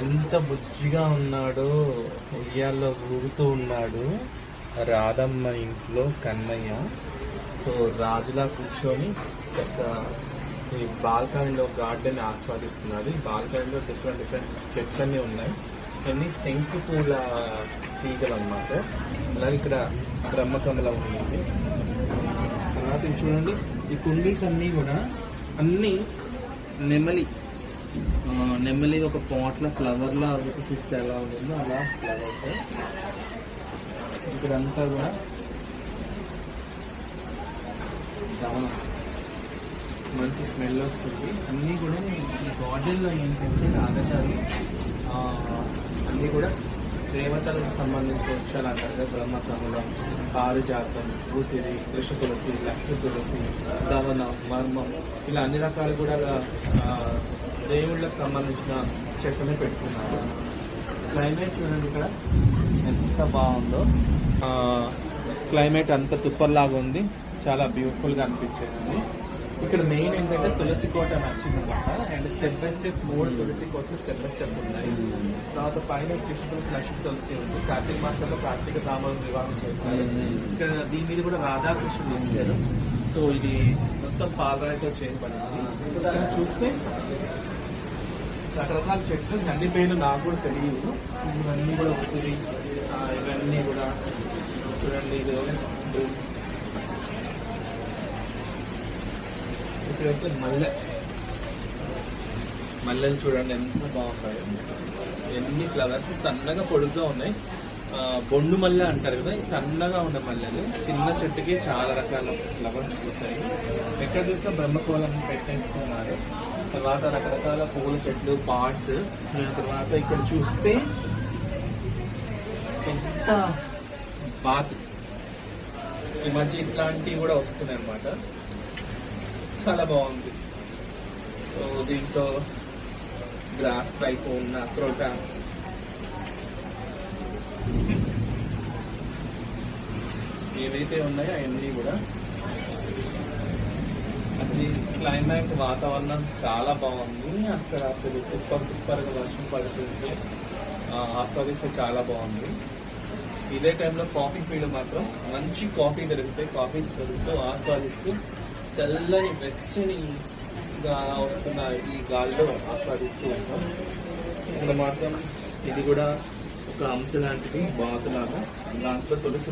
ఎంత బుజ్జిగా ఉన్నాడో ఉయ్యాల్లో ఊగుతూ ఉన్నాడు రాధమ్మ ఇంట్లో కన్నయ్య. సో రాజులా కూర్చొని పెద్ద ఈ బాల్కనీలో గార్డెన్ ఆస్వాదిస్తున్నాడు ఈ బాల్కనీలో డిఫరెంట్ డిఫరెంట్ చెట్లన్నీ అన్నీ ఉన్నాయి. ఇవన్నీ శంకు పూల తీగలు అన్నమాట. అలాగే ఇక్కడ బ్రహ్మకమల ఉంది. తర్వాత చూడండి ఈ కుండీస్ అన్నీ కూడా అన్నీ నెమలి నెమ్మది ఒక పాట్లో ఫ్లవర్ లా వికసిస్తే ఎలా ఉంటుందో అలా ఫ్లవర్స్ ఇక్కడంతా కూడా మంచి స్మెల్ వస్తుంది. అన్నీ కూడా ఈ గార్డెన్లో ఏంటంటే రాజధాని అన్నీ కూడా దేవతలకు సంబంధించిన వృక్షాలు అంటారు కదా బ్రహ్మకమలం పారిజాతం భూసిరి కృష్ణ తులసి లక్ష్మి తులసి దవనం మర్మం ఇలా అన్ని రకాలు కూడా దేవుళ్ళకు సంబంధించిన చెట్లను పెట్టుకున్నారు. క్లైమేట్ చూడండి ఇక్కడ. ఎంత బాగుందో. క్లైమేట్ అంత తుప్పర్లాగా ఉంది. చాలా బ్యూటిఫుల్గా అనిపించేసింది. ఇక్కడ మెయిన్ ఏంటంటే తులసి కోట నచ్చింది అనమాట అండ్ స్టెప్ బై స్టెప్ మూడు తులసి కోటలు స్టెప్ బై స్టెప్ ఉన్నాయి. తర్వాత పైన కృష్ణ తులసి లక్ష్మి తులసి ఉంది. కార్తీక మాసంలో కార్తీక రాములు వివాహం చేస్తారు. ఇక్కడ దీని మీద కూడా రాధాకృష్ణుడు ఇచ్చారు సో ఇది మొత్తం పాలరాయితో చేయబడింది. దాన్ని చూస్తే రకరకాల చెట్లు అన్ని పేర్లు నాకు కూడా తెలియదు. ఇవన్నీ కూడా ఒకసారి ఇవన్నీ కూడా చూడండి. ఇది ఇప్పుడైతే ఇక్కడైతే మల్లె. మల్లెలు చూడండి ఎంత బాగుంటాయి. ఎన్ని ఫ్లవర్స్ సన్నగా పొడుగ్గా ఉన్నాయి. బొండు మల్లె అంటారు కదా సన్నగా ఉన్న మల్లెలు. చిన్న చెట్టుకి చాలా రకాల ఫ్లవర్స్ పూసాయి ఎక్కడ చూసినా బ్రహ్మకోలం పెట్టించుకున్నారు తర్వాత రకరకాల పూల చెట్లు పార్ట్స్ తర్వాత ఇక్కడ చూస్తే ఎంత బాత్. ఈ మధ్య ఇట్లాంటివి కూడా వస్తున్నాయి అన్నమాట చాలా బాగుంది. సో దీంట్లో గ్రాస్ టైప్ ఉన్న అక్రోట ఏవైతే ఉన్నాయో అవన్నీ కూడా. అసలు ఈ క్లైమేట్ వాతావరణం చాలా బాగుంది. అక్కడ అసలు సూపర్ సూపర్గా వర్షం పడుతుంది ఆస్వాదిస్తే చాలా బాగుంది. ఇదే టైంలో కాఫీ ఫీల్డ్ మాత్రం మంచి కాఫీ దొరుకుతాయి కాఫీ దొరుకుతూ ఆస్వాదిస్తూ చల్లని వెచ్చనిగా వస్తున్న ఈ గాల్లో ఆస్వాదిస్తూ ఉంటాం. ఇక్కడ మాత్రం ఇది కూడా ఒక అంశ లాంటిది బాతులాగా. దాంట్లో తులసి